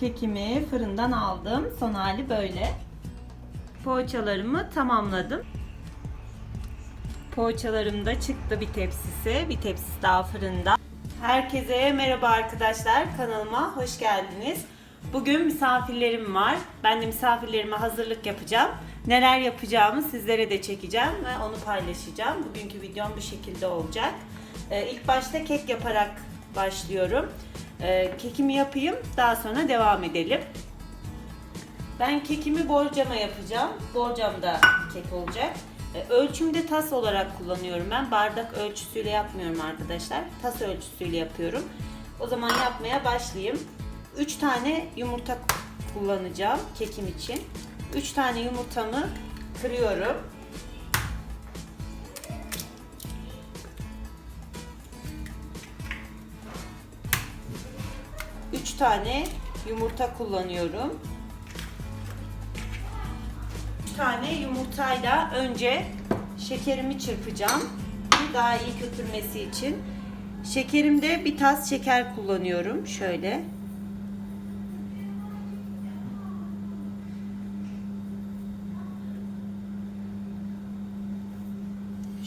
Kekimi fırından aldım. Son hali böyle. Poğaçalarımı tamamladım. Poğaçalarım da çıktı bir tepsisi. Bir tepsisi daha fırında. Herkese merhaba arkadaşlar. Kanalıma hoş geldiniz. Bugün misafirlerim var. Ben de misafirlerime hazırlık yapacağım. Neler yapacağımı sizlere de çekeceğim ve onu paylaşacağım. Bugünkü videom bu şekilde olacak. Ee, ilk başta kek yaparak başlıyorum. Ee, kekimi yapayım, daha sonra devam edelim. Ben kekimi borcama yapacağım. Borcamda kek olacak. Ee, Ölçümde tas olarak kullanıyorum ben. Bardak ölçüsüyle yapmıyorum arkadaşlar. Tas ölçüsüyle yapıyorum. O zaman yapmaya başlayayım. 3 tane yumurta kullanacağım kekim için. 3 tane yumurtamı kırıyorum. Tane yumurta kullanıyorum. 3 tane yumurtayla önce şekerimi çırpacağım. Daha iyi köpürmesi için. Şekerimde bir tas şeker kullanıyorum. Şöyle.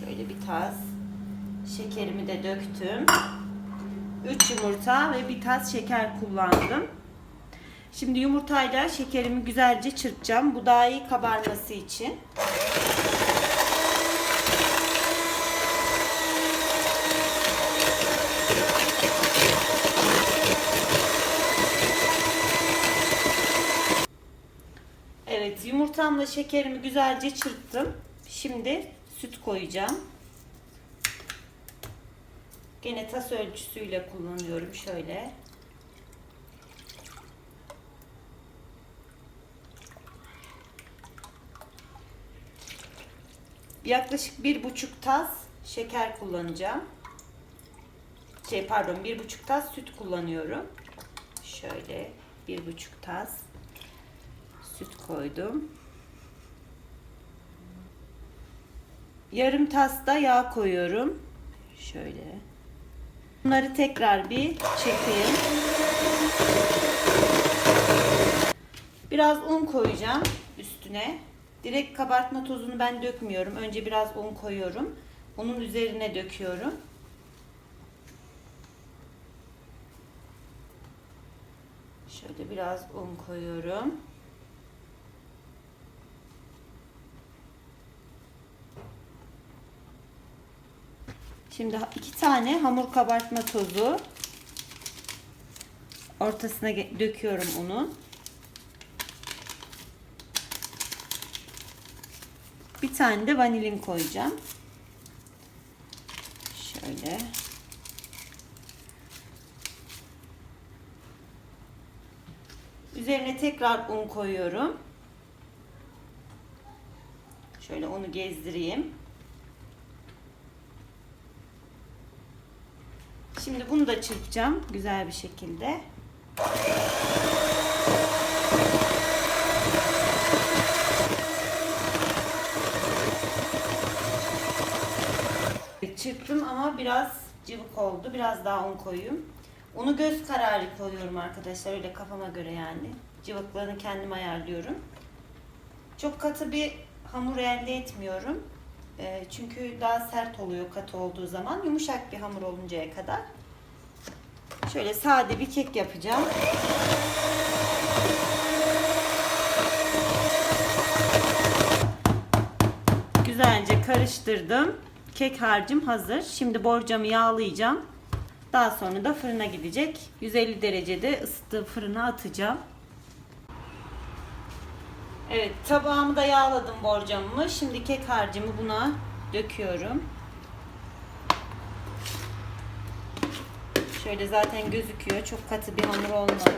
Şöyle bir tas. Şekerimi de döktüm. 3 yumurta ve bir tas şeker kullandım. Şimdi yumurtayla şekerimi güzelce çırpacağım. Bu daha iyi kabarması için. Evet, yumurtamla şekerimi güzelce çırptım. Şimdi süt koyacağım. Gene tas ölçüsüyle kullanıyorum şöyle. Yaklaşık bir buçuk tas şeker kullanacağım. Şey pardon bir buçuk tas süt kullanıyorum. Şöyle bir buçuk tas süt koydum. Yarım tas da yağ koyuyorum. Şöyle. Bunları tekrar bir çekeyim. Biraz un koyacağım üstüne. Direkt kabartma tozunu ben dökmüyorum. Önce biraz un koyuyorum. Onun üzerine döküyorum. Şöyle biraz un koyuyorum. Şimdi iki tane hamur kabartma tozu ortasına döküyorum unu. Bir tane de vanilin koyacağım. Şöyle. Üzerine tekrar un koyuyorum. Şöyle onu gezdireyim. Şimdi bunu da çırpacağım güzel bir şekilde. Çırptım ama biraz cıvık oldu. Biraz daha un koyayım. Unu göz kararı koyuyorum arkadaşlar. Öyle kafama göre yani. Cıvıklığını kendim ayarlıyorum. Çok katı bir hamur elde etmiyorum. E, çünkü daha sert oluyor katı olduğu zaman. Yumuşak bir hamur oluncaya kadar. Şöyle sade bir kek yapacağım. Güzelce karıştırdım. Kek harcım hazır. Şimdi borcamı yağlayacağım. Daha sonra da fırına gidecek. 150 derecede ısıttığı fırına atacağım. Evet tabağımı da yağladım borcamımı. Şimdi kek harcımı buna döküyorum. Şöyle zaten gözüküyor. Çok katı bir hamur olmadı.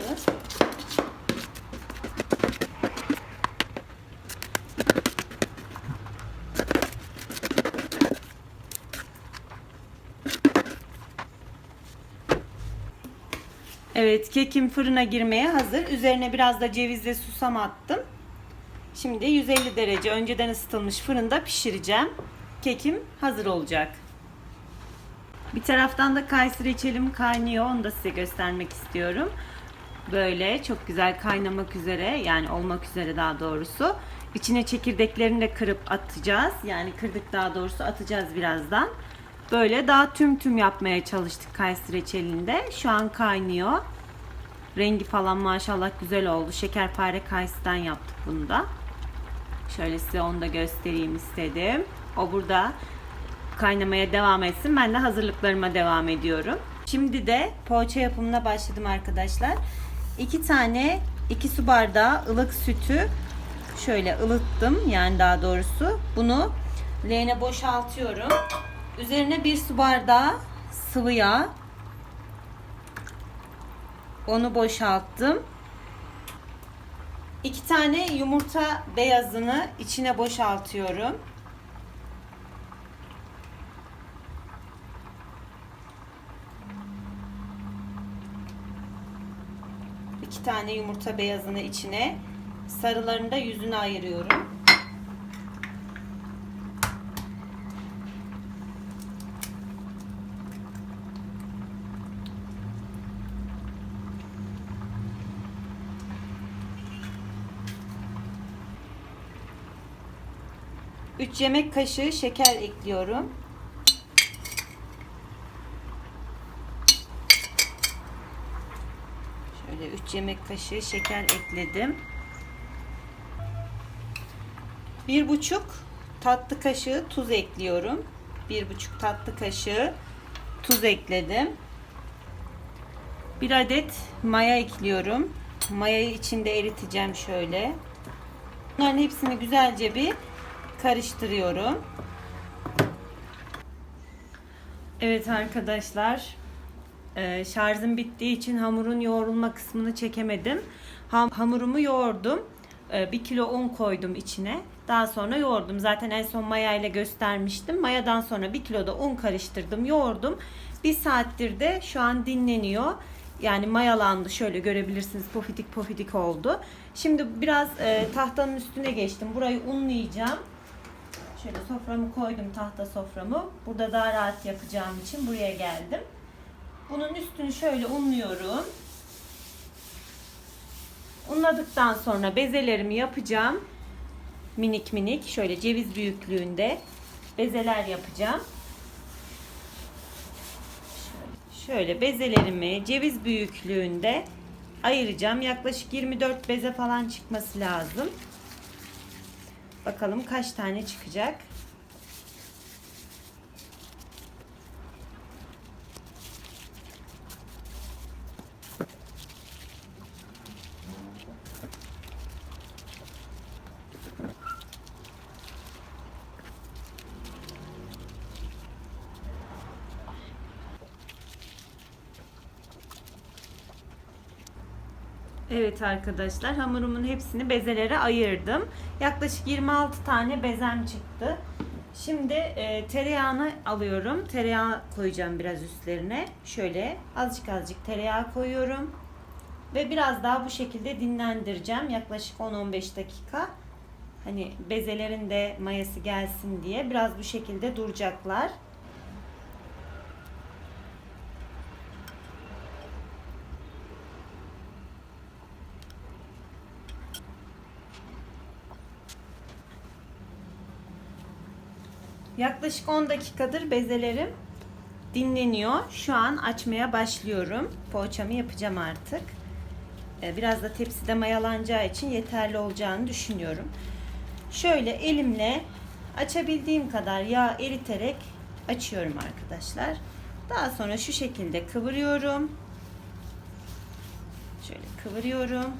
Evet kekim fırına girmeye hazır. Üzerine biraz da cevizle susam attım. Şimdi 150 derece önceden ısıtılmış fırında pişireceğim. Kekim hazır olacak. Bir taraftan da kayısı reçelim kaynıyor. Onu da size göstermek istiyorum. Böyle çok güzel kaynamak üzere yani olmak üzere daha doğrusu. İçine çekirdeklerini de kırıp atacağız. Yani kırdık daha doğrusu atacağız birazdan. Böyle daha tüm tüm yapmaya çalıştık kayısı reçelinde. Şu an kaynıyor. Rengi falan maşallah güzel oldu. Şekerpare kayısıdan yaptık bunu da. Şöyle size onu da göstereyim istedim. O burada kaynamaya devam etsin. Ben de hazırlıklarıma devam ediyorum. Şimdi de poğaça yapımına başladım arkadaşlar. İki tane, iki su bardağı ılık sütü şöyle ılıttım yani daha doğrusu. Bunu leğene boşaltıyorum. Üzerine bir su bardağı sıvı yağ. Onu boşalttım. İki tane yumurta beyazını içine boşaltıyorum. İki tane yumurta beyazını içine, sarılarını da yüzüne ayırıyorum. Üç yemek kaşığı şeker ekliyorum. Şöyle 3 yemek kaşığı şeker ekledim. Bir buçuk tatlı kaşığı tuz ekliyorum. Bir buçuk tatlı kaşığı tuz ekledim. Bir adet maya ekliyorum. Mayayı içinde eriteceğim şöyle. Bunların hepsini güzelce bir karıştırıyorum. Evet arkadaşlar ee, şarjım bittiği için hamurun yoğrulma kısmını çekemedim. Ham, hamurumu yoğurdum. Ee, bir kilo un koydum içine. Daha sonra yoğurdum. Zaten en son maya ile göstermiştim. Mayadan sonra bir kilo da un karıştırdım, yoğurdum. Bir saattir de şu an dinleniyor. Yani mayalandı. Şöyle görebilirsiniz. Pofidik pofidik oldu. Şimdi biraz e, tahtanın üstüne geçtim. Burayı unlayacağım. Şöyle soframı koydum tahta soframı. Burada daha rahat yapacağım için buraya geldim. Bunun üstünü şöyle unluyorum. Unladıktan sonra bezelerimi yapacağım. Minik minik şöyle ceviz büyüklüğünde bezeler yapacağım. Şöyle bezelerimi ceviz büyüklüğünde ayıracağım. Yaklaşık 24 beze falan çıkması lazım. Bakalım kaç tane çıkacak. Evet arkadaşlar hamurumun hepsini bezelere ayırdım. Yaklaşık 26 tane bezem çıktı. Şimdi e, tereyağını alıyorum. Tereyağı koyacağım biraz üstlerine. Şöyle azıcık azıcık tereyağı koyuyorum. Ve biraz daha bu şekilde dinlendireceğim. Yaklaşık 10-15 dakika. Hani bezelerin de mayası gelsin diye biraz bu şekilde duracaklar. Yaklaşık 10 dakikadır bezelerim dinleniyor. Şu an açmaya başlıyorum. Poğaçamı yapacağım artık. Ee, Biraz da tepside mayalanacağı için yeterli olacağını düşünüyorum. Şöyle elimle açabildiğim kadar yağ eriterek açıyorum arkadaşlar. Daha sonra şu şekilde kıvırıyorum. Şöyle kıvırıyorum.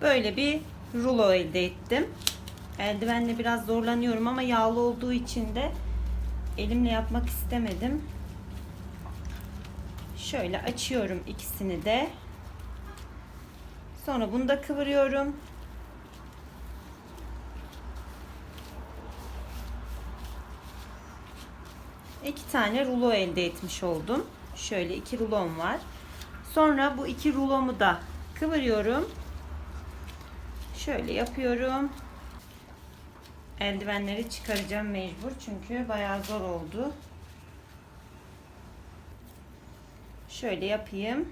Böyle bir rulo elde ettim. Eldivenle biraz zorlanıyorum ama yağlı olduğu için de elimle yapmak istemedim. Şöyle açıyorum ikisini de. Sonra bunu da kıvırıyorum. İki tane rulo elde etmiş oldum. Şöyle iki rulom var. Sonra bu iki rulomu da kıvırıyorum. Şöyle yapıyorum. Eldivenleri çıkaracağım mecbur çünkü bayağı zor oldu. Şöyle yapayım.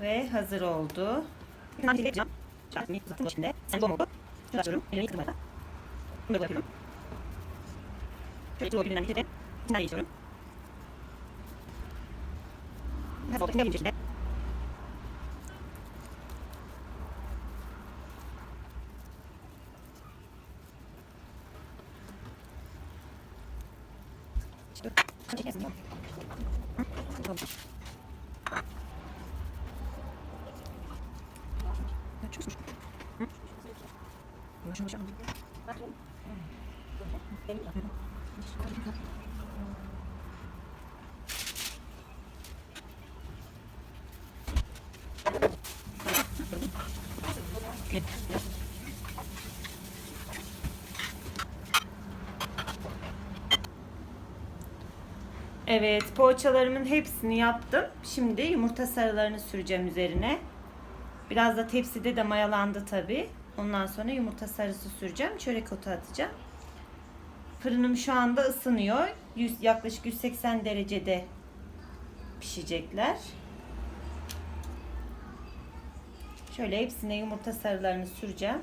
Ve hazır oldu. Şöyle açıyorum. Evet, poğaçalarımın hepsini yaptım. Şimdi yumurta sarılarını süreceğim üzerine. Biraz da tepside de mayalandı tabi. Ondan sonra yumurta sarısı süreceğim. Çörek otu atacağım. Fırınım şu anda ısınıyor. 100, yaklaşık 180 derecede pişecekler. Şöyle hepsine yumurta sarılarını süreceğim.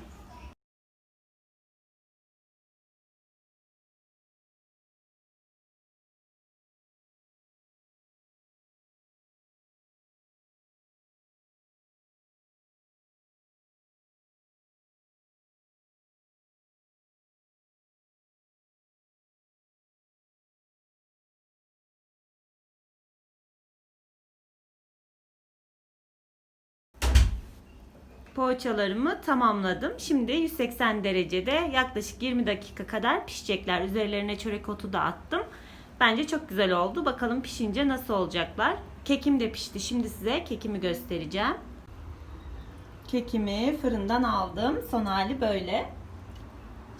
Poğaçalarımı tamamladım. Şimdi 180 derecede yaklaşık 20 dakika kadar pişecekler. Üzerlerine çörek otu da attım. Bence çok güzel oldu. Bakalım pişince nasıl olacaklar. Kekim de pişti. Şimdi size kekimi göstereceğim. Kekimi fırından aldım. Son hali böyle.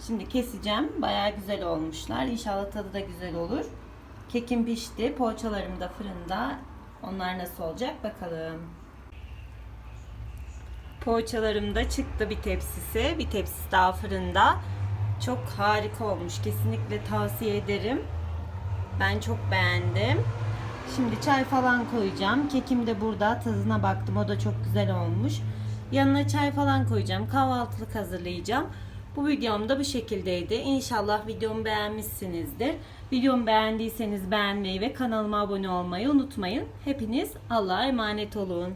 Şimdi keseceğim. Bayağı güzel olmuşlar. İnşallah tadı da güzel olur. Kekim pişti. Poğaçalarım da fırında. Onlar nasıl olacak bakalım. Poğaçalarım da çıktı bir tepsisi. Bir tepsisi daha fırında. Çok harika olmuş. Kesinlikle tavsiye ederim. Ben çok beğendim. Şimdi çay falan koyacağım. Kekim de burada. Tadına baktım. O da çok güzel olmuş. Yanına çay falan koyacağım. Kahvaltılık hazırlayacağım. Bu videom da bu şekildeydi. İnşallah videomu beğenmişsinizdir. Videomu beğendiyseniz beğenmeyi ve kanalıma abone olmayı unutmayın. Hepiniz Allah'a emanet olun.